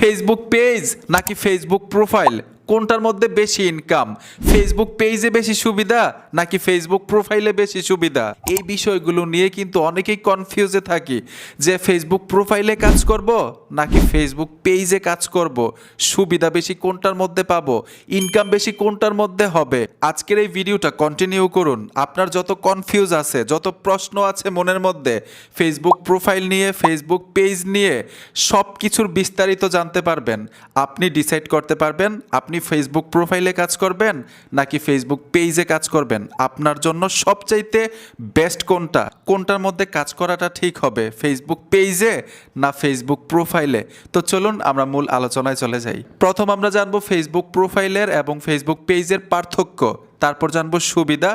Facebook page নাকি Facebook profile কোনটার মধ্যে বেশি ইনকাম ফেসবুক পেজে বেশি সুবিধা নাকি ফেসবুক প্রোফাইলে বেশি সুবিধা? এই বিষয়গুলো নিয়ে কিন্তু অনেকেই কনফিউজে থাকি। যে ফেসবুক প্রোফাইলে কাজ করব নাকি ফেসবুক পেজে কাজ করব? সুবিধা বেশি কোনটার মধ্যে পাবো? ইনকাম বেশি কোনটার মধ্যে হবে? আজকের এই ভিডিওটা কন্টিনিউ করুন। আপনার যত কনফিউজ আছে, যত প্রশ্ন আছে মনের মধ্যে ফেসবুক প্রোফাইল নিয়ে ফেসবুক পেজ নিয়ে সব কিছুর বিস্তারিত জানতে পারবেন। আপনি ডিসাইড করতে পারবেন, আপনি ফেসবুক প্রোফাইলে কাজ করবেন নাকি ফেসবুক পেজে কাজ করবেন? আপনার জন্য সবচাইতে বেস্ট কোনটা? কোনটার মধ্যে কাজ করাটা ঠিক হবে? ফেসবুক পেজে না ফেসবুক প্রোফাইলে তো চলুন আমরা মূল আলোচনায় চলে যাই। প্রথম আমরা জানব ফেসবুক প্রোফাইলের এবং ফেসবুক পেজের পার্থক্য। তারপর জানব সুবিধা।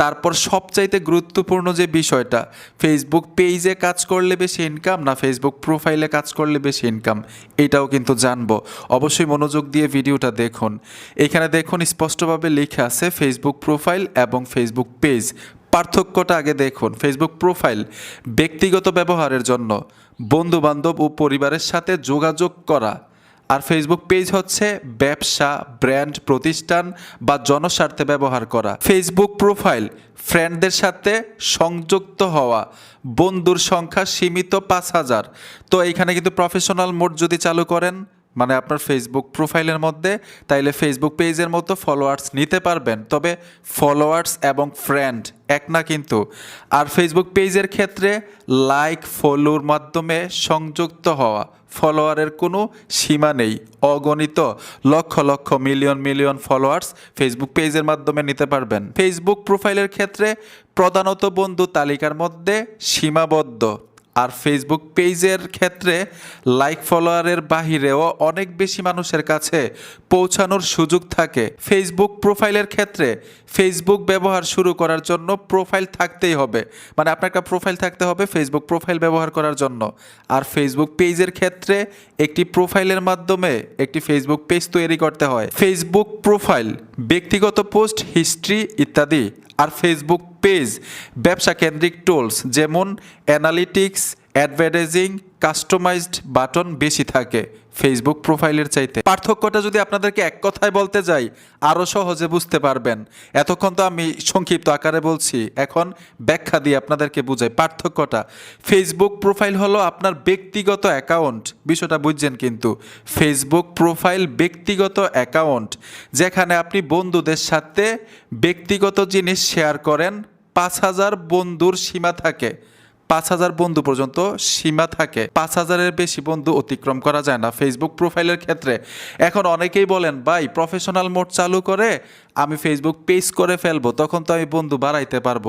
তারপর সবচাইতে গুরুত্বপূর্ণ যে বিষয়টা ফেসবুক পেজে কাজ করলে বেশি ইনকাম না ফেসবুক প্রোফাইলে কাজ করলে বেশি ইনকাম এটাও কিন্তু জানব। অবশ্যই মনোযোগ দিয়ে ভিডিওটা দেখুন। এখানে দেখুন, স্পষ্টভাবে লেখা আছে ফেসবুক প্রোফাইল এবং ফেসবুক পেজ পার্থক্যটা আগে দেখুন ফেসবুক প্রোফাইল ব্যক্তিগত ব্যবহারের জন্য। বন্ধু বান্ধব ও পরিবারের সাথে যোগাযোগ করা। আর ফেসবুক পেজ হচ্ছে ব্যবসা ব্র্যান্ড প্রতিষ্ঠান বা জনস্বার্থে ব্যবহার করা। ফেসবুক প্রোফাইল ফ্রেন্ডদের সাথে সংযুক্ত হওয়া। বন্ধুর সংখ্যা সীমিত পাঁচ হাজার। তো এইখানে কিন্তু প্রফেশনাল মোড যদি চালু করেন মানে আপনার ফেসবুক প্রোফাইলের মধ্যে, তাইলে ফেসবুক পেজের মতো ফলোয়ার্স নিতে পারবেন। তবে ফলোয়ার্স এবং ফ্রেন্ড এক না কিন্তু। আর ফেসবুক পেজের ক্ষেত্রে লাইক ফলোর মাধ্যমে সংযুক্ত হওয়া। ফলোয়ারের কোনো সীমা নেই। অগণিত lakh lakh million million followers Facebook পেজের মাধ্যমে নিতে পারবেন। ফেসবুক প্রোফাইলের ক্ষেত্রে প্রধানত বন্ধু তালিকার মধ্যে সীমাবদ্ধ। আর ফেসবুক পেজের ক্ষেত্রে লাইক ফলোয়ারের বাহিরেও অনেক বেশি মানুষের কাছে পৌঁছানোর সুযোগ থাকে। ফেসবুক প্রোফাইলের ক্ষেত্রে ফেসবুক ব্যবহার শুরু করার জন্য প্রোফাইল থাকতেই হবে। মানে আপনার একটা প্রোফাইল থাকতে হবে ফেসবুক প্রোফাইল ব্যবহার করার জন্য। আর ফেসবুক পেজের ক্ষেত্রে একটি প্রোফাইলের মাধ্যমে একটি ফেসবুক পেজ তৈরি করতে হয়। ফেসবুক প্রোফাইল ব্যক্তিগত পোস্ট হিস্ট্রি ইত্যাদি। আর ফেসবুক পেজ ব্যবসা কেন্দ্রিক টুলস যেমন অ্যানালিটিক্স অ্যাডভার্টাইজিং কাস্টমাইজড বাটন বেশি থাকে ফেসবুক প্রোফাইলের চাইতে। পার্থক্যটা যদি আপনাদেরকে এক কথায় বলতে যাই আরও সহজে বুঝতে পারবেন। এতক্ষণ তো আমি সংক্ষিপ্ত আকারে বলছি, এখন ব্যাখ্যা দিয়ে আপনাদেরকে বুঝাই পার্থক্যটা। ফেসবুক প্রোফাইল হলো আপনার ব্যক্তিগত অ্যাকাউন্ট বিষয়টা বুঝছেন কিন্তু। ফেসবুক প্রোফাইল ব্যক্তিগত অ্যাকাউন্ট যেখানে আপনি বন্ধুদের সাথে ব্যক্তিগত জিনিস শেয়ার করেন, পাঁচ হাজার বন্ধুর সীমা থাকে। পাঁচ হাজার বন্ধু পর্যন্ত সীমা থাকে। পাঁচ হাজারের বেশি বন্ধু অতিক্রম করা যায় না ফেসবুক প্রোফাইলের ক্ষেত্রে। এখন অনেকেই বলেন, ভাই প্রফেশনাল মোড চালু করে আমি ফেসবুক পেজ করে ফেলব, তখন তো আমি বন্ধু বাড়াইতে পারব।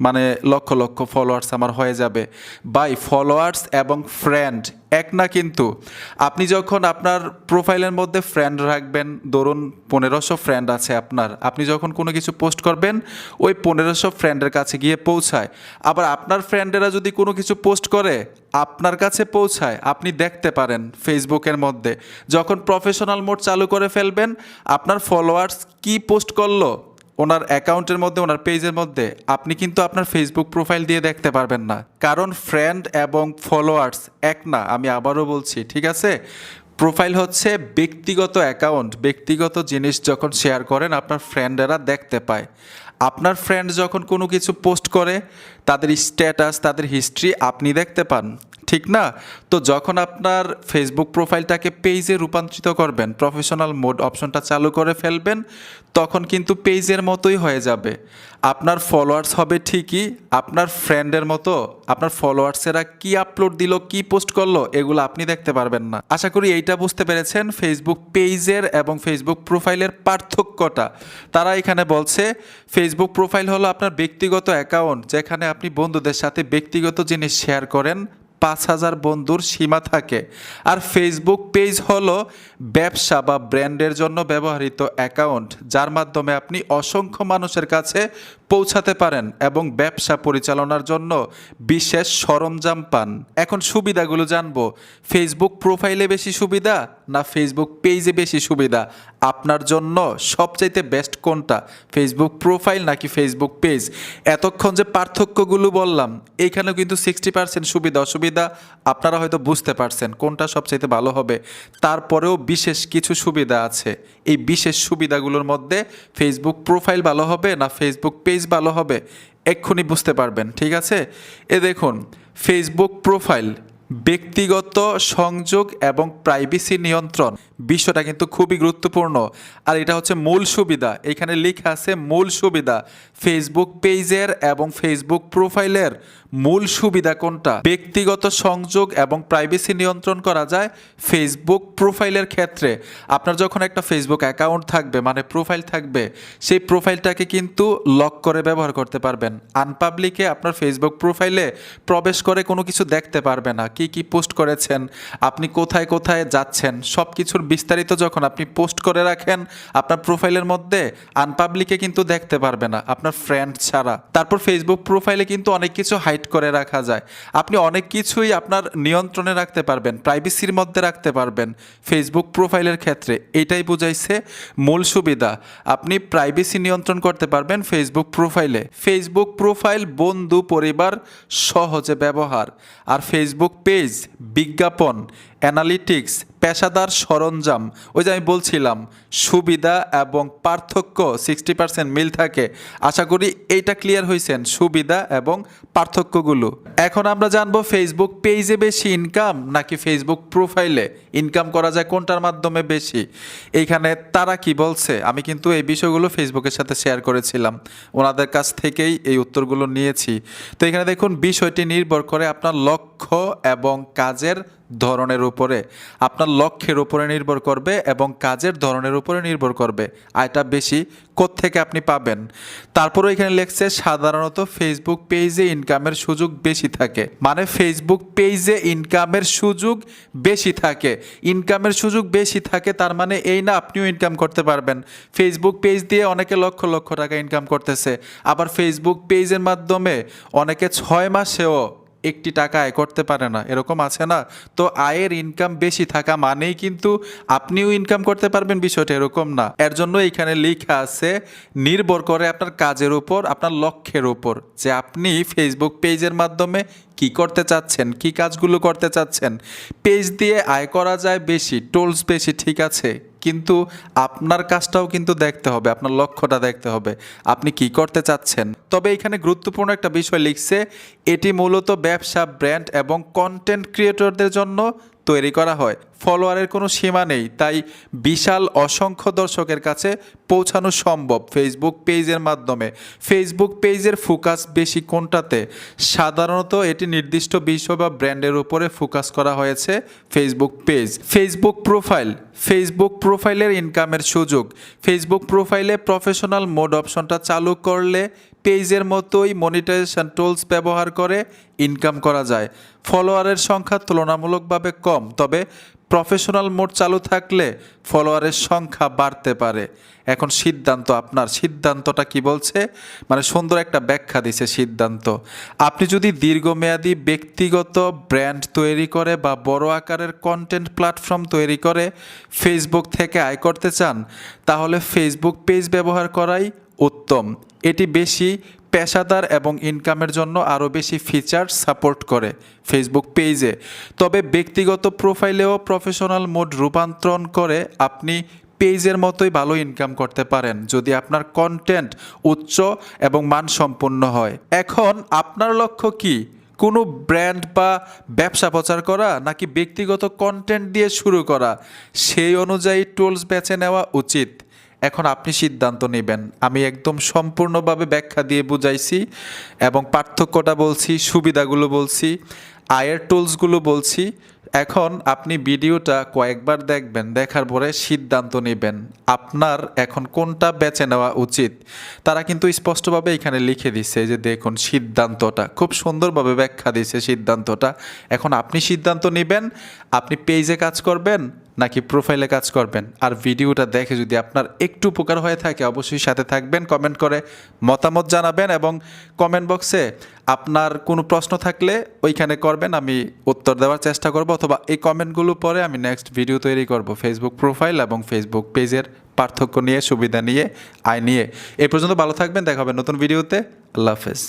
মানে লক্ষ লক্ষ ফলোয়ার্স আমার হয়ে যাবে। বাই ফলোয়ার্স এবং ফ্রেন্ড এক না কিন্তু। আপনি যখন আপনার প্রোফাইলের মধ্যে ফ্রেন্ড রাখবেন, ধরুন পনেরোশো ফ্রেন্ড আছে আপনার, আপনি যখন কোনো কিছু পোস্ট করবেন, ওই পনেরোশো ফ্রেন্ডের কাছে গিয়ে পৌঁছায়। আবার আপনার ফ্রেন্ডেরা যদি কোনো কিছু পোস্ট করে, আপনার কাছে পৌঁছায়, আপনি দেখতে পারেন ফেসবুকের মধ্যে। যখন প্রফেশনাল মোড চালু করে ফেলবেন, আপনার ফলোয়ার্স কি পোস্ট করল? ওনার অ্যাকাউন্টের মধ্যে, ওনার পেজের মধ্যে, আপনি কিন্তু আপনার ফেসবুক প্রোফাইল দিয়ে দেখতে পারবেন না। কারণ ফ্রেন্ড এবং ফলোয়ার্স এক না, আমি আবারও বলছি, ঠিক আছে? প্রোফাইল হচ্ছে ব্যক্তিগত অ্যাকাউন্ট ব্যক্তিগত জিনিস যখন শেয়ার করেন, আপনার ফ্রেন্ডেরা দেখতে পায়। আপনার ফ্রেন্ড যখন কোনো কিছু পোস্ট করে তাদের স্ট্যাটাস তাদের হিস্ট্রি আপনি দেখতে পান, ঠিক না? তো যখন আপনার ফেসবুক প্রোফাইলটাকে পেজে রূপান্তরিত করবেন প্রফেশনাল মোড অপশনটা চালু করে ফেলবেন, তখন কিন্তু পেজের মতোই হয়ে যাবে। আপনার ফলোয়ার্স হবে ঠিকই, আপনার ফ্রেন্ডের মতো, আপনার ফলোয়ার্সেরা কি আপলোড দিল, কি পোস্ট করল, এগুলো আপনি দেখতে পারবেন না। আশা করি এইটা বুঝতে পেরেছেন ফেসবুক পেজের এবং ফেসবুক প্রোফাইলের পার্থক্যটা। তারা এখানে বলছে ফেসবুক প্রোফাইল হলো আপনার ব্যক্তিগত অ্যাকাউন্ট যেখানে আপনি বন্ধুদের সাথে ব্যক্তিগত জিনিস শেয়ার করেন পাঁচ হাজার বন্ধুর সীমা থাকে। আর ফেসবুক পেজ হলো ব্যবসা বা ব্র্যান্ডের জন্য ব্যবহৃত অ্যাকাউন্ট যার মাধ্যমে আপনি অসংখ্য মানুষের কাছে পৌঁছাতে পারেন এবং ব্যবসা পরিচালনার জন্য বিশেষ সরঞ্জাম পান। এখন সুবিধাগুলো জানব। ফেসবুক প্রোফাইলে বেশি সুবিধা না ফেসবুক পেজে বেশি সুবিধা? আপনার জন্য সবচাইতে বেস্ট কোনটা? ফেসবুক প্রোফাইল নাকি ফেসবুক পেজ এতক্ষণ যে পার্থক্যগুলো বললাম এইখানেও কিন্তু সিক্সটি পার্সেন্ট সুবিধা, অসুবিধা সুবিধা আপনারা হয়তো বুঝতে পারছেন কোনটা সবচাইতে ভালো হবে। তারপরেও বিশেষ কিছু সুবিধা আছে। এই বিশেষ সুবিধাগুলোর মধ্যে ফেসবুক প্রোফাইল ভালো হবে না ফেসবুক পেজ ভালো হবে, এক্ষুনি বুঝতে পারবেন, ঠিক আছে? এ দেখুন ফেসবুক প্রোফাইল ব্যক্তিগত সংযোগ এবং প্রাইভেসি নিয়ন্ত্রণ, বিষয়টা কিন্তু খুবই গুরুত্বপূর্ণ। আর এটা হচ্ছে মূল সুবিধা, এখানে লেখা আছে মূল সুবিধা ফেসবুক পেজের এবং ফেসবুক প্রোফাইলের মূল সুবিধা কোনটা? ব্যক্তিগত সংযোগ এবং প্রাইভেসি নিয়ন্ত্রণ করা যায় ফেসবুক প্রোফাইলের ক্ষেত্রে। আপনার যখন একটা ফেসবুক অ্যাকাউন্ট থাকবে মানে প্রোফাইল থাকবে, সেই প্রোফাইলটাকে কিন্তু লক করে ব্যবহার করতে পারবেন। আনপাবলিকে আপনার ফেসবুক প্রোফাইলে প্রবেশ করে কোনো কিছু দেখতে পারবে না। কি কি পোস্ট করেছেন, আপনি কোথায় কোথায় যাচ্ছেন সব কিছুর বিস্তারিত যখন আপনি পোস্ট করে রাখেন, আপনার প্রোফাইলের মধ্যে আনপাবলিকে কিন্তু দেখতে পারবে না, আপনার ফ্রেন্ড ছাড়া। তারপর ফেসবুক প্রোফাইলে কিন্তু অনেক কিছু হাইড করে রাখা যায়। আপনি অনেক কিছুই আপনার নিয়ন্ত্রণে রাখতে পারবেন প্রাইভেসির মধ্যে রাখতে পারবেন ফেসবুক প্রোফাইলের ক্ষেত্রে। এটাই বুঝাইছে মূল সুবিধা। আপনি প্রাইভেসি নিয়ন্ত্রণ করতে পারবেন ফেসবুক প্রোফাইলে ফেসবুক প্রোফাইল বন্ধু পরিবার সহজে ব্যবহার। আর ফেসবুক পেজ বিজ্ঞাপন অ্যানালিটিক্স, পেশাদার সরঞ্জাম, ওই যে আমি বলছিলাম, সুবিধা এবং পার্থক্য সিক্সটি পার্সেন্ট মিল থাকে। আশা করি এইটা ক্লিয়ার হয়েছেন সুবিধা এবং পার্থক্যগুলো। এখন আমরা জানব ফেসবুক পেজে বেশি ইনকাম নাকি ফেসবুক প্রোফাইলে ইনকাম করা যায় কোনটার মাধ্যমে বেশি? এইখানে তারা কি বলছে? আমি কিন্তু এই বিষয়গুলো ফেসবুকের সাথে শেয়ার করেছিলাম। ওনাদের কাছ থেকেই এই উত্তরগুলো নিয়েছি। তো এখানে দেখুন, বিষয়টি নির্ভর করে আপনার লক্ষ্য এবং কাজের ধরনের উপরে, আপনার লক্ষ্যের উপরে নির্ভর করবে এবং কাজের ধরনের উপরে নির্ভর করবে। আয়টা বেশি থেকে আপনি পাবেন? তারপরে এখানে লেখছে, সাধারণত ফেসবুক পেজে ইনকামের সুযোগ বেশি থাকে। মানে ফেসবুক পেজে ইনকামের সুযোগ বেশি থাকে। ইনকামের সুযোগ বেশি থাকে, তার মানে এই না আপনিও ইনকাম করতে পারবেন। ফেসবুক পেজ দিয়ে অনেকে লক্ষ লক্ষ টাকা ইনকাম করতেছে। আবার ফেসবুক পেজের মাধ্যমে অনেকে ছয় মাসেও একটি টাকা আয় করতে পারে না, এরকম আছে না? তো আয়ের ইনকাম বেশি থাকা মানেই কিন্তু আপনিও ইনকাম করতে পারবেন, বিষয়টা এরকম না। এর জন্য এখানে লেখা আছে, নির্ভর করে আপনার কাজের উপর, আপনার লক্ষ্যের উপর। যে আপনি ফেসবুক পেজের মাধ্যমে কি করতে চাচ্ছেন, কি কাজগুলো করতে চাচ্ছেন পেজ দিয়ে আয় করা যায় বেশি টোলস বেশি, ঠিক আছে? কিন্তু আপনার কাজটাও কিন্তু দেখতে হবে, আপনার লক্ষ্যটা দেখতে হবে। আপনি কি করতে চাচ্ছেন? তবে এখানে গুরুত্বপূর্ণ একটা বিষয় লিখছে, এটি মূলত ব্যবসা, ব্র্যান্ড এবং কন্টেন্ট ক্রিয়েটরদের জন্য তৈরি করা হয়। ফলোয়ারের কোনো সীমা নেই, তাই বিশাল অসংখ্য দর্শকের কাছে পৌঁছানো সম্ভব ফেসবুক পেজের মাধ্যমে। ফেসবুক পেজের ফোকাস বেশি কোনটাতে? সাধারণত এটি নির্দিষ্ট বিষয় বা ব্র্যান্ডের উপরে ফোকাস করা হয়েছে Facebook page Facebook profile Facebook প্রোফাইলের ইনকামের সুযোগ। ফেসবুক প্রোফাইলে প্রফেশনাল মোড অপশনটা চালু করলে পেজের মতোই মনিটাইজেশন টুলস ব্যবহার করে ইনকাম করা যায়। ফলোয়ারের সংখ্যা তুলনামূলকভাবে কম, তবে প্রফেশনাল মোড চালু থাকলে ফলোয়ারের সংখ্যা বাড়তে পারে। এখন সিদ্ধান্ত আপনার। সিদ্ধান্তটা কি বলছে? মানে সুন্দর একটা ব্যাখ্যা দিছে সিদ্ধান্ত। আপনি যদি দীর্ঘমেয়াদী ব্যক্তিগত ব্র্যান্ড তৈরি করে বা বড় আকারের কন্টেন্ট প্ল্যাটফর্ম তৈরি করে ফেসবুক থেকে আয় করতে চান, তাহলে ফেসবুক পেজ ব্যবহার করাই উত্তম। এটি বেশি পেশাদার এবং ইনকামের জন্য আরও বেশি ফিচার সাপোর্ট করে ফেসবুক পেজে তবে ব্যক্তিগত প্রোফাইলেও প্রফেশনাল মোড রূপান্তরণ করে আপনি পেজের মতোই ভালো ইনকাম করতে পারেন, যদি আপনার কন্টেন্ট উচ্চ এবং মানসম্পন্ন হয়। এখন আপনার লক্ষ্য কি? কোনো ব্র্যান্ড বা ব্যবসা প্রচার করা নাকি ব্যক্তিগত কন্টেন্ট দিয়ে শুরু করা? সেই অনুযায়ী টুলস বেছে নেওয়া উচিত। এখন আপনি সিদ্ধান্ত নেবেন। আমি একদম সম্পূর্ণভাবে ব্যাখ্যা দিয়ে বুঝাইছি এবং পার্থক্যটা বলছি, সুবিধাগুলো বলছি, আয়ের টুলসগুলো বলছি। এখন আপনি ভিডিওটা কয়েকবার দেখবেন, দেখার পরে সিদ্ধান্ত নেবেন আপনার এখন কোনটা বেছে নেওয়া উচিত। তারা কিন্তু স্পষ্টভাবে এখানে লিখে দিছে যে দেখুন সিদ্ধান্তটা, খুব সুন্দরভাবে ব্যাখ্যা দিছে সিদ্ধান্তটা। এখন আপনি সিদ্ধান্ত নেবেন, আপনি পেজে কাজ করবেন নাকি প্রোফাইলে কাজ করবেন? আর ভিডিওটা দেখে যদি আপনার একটু উপকার হয়ে থাকে, অবশ্যই সাথে থাকবেন কমেন্ট করে মতামত জানাবেন এবং কমেন্ট বক্সে আপনার কোনো প্রশ্ন থাকলে ওইখানে করবেন, আমি উত্তর দেওয়ার চেষ্টা করব অথবা এই কমেন্টগুলো পরে আমি নেক্সট ভিডিও তৈরি করব। ফেসবুক প্রোফাইল এবং ফেসবুক পেজের পার্থক্য নিয়ে, সুবিধা নিয়ে, আয় নিয়ে। এই পর্যন্ত ভালো থাকবেন, দেখা হবে নতুন ভিডিওতে আল্লাহ হাফেজ।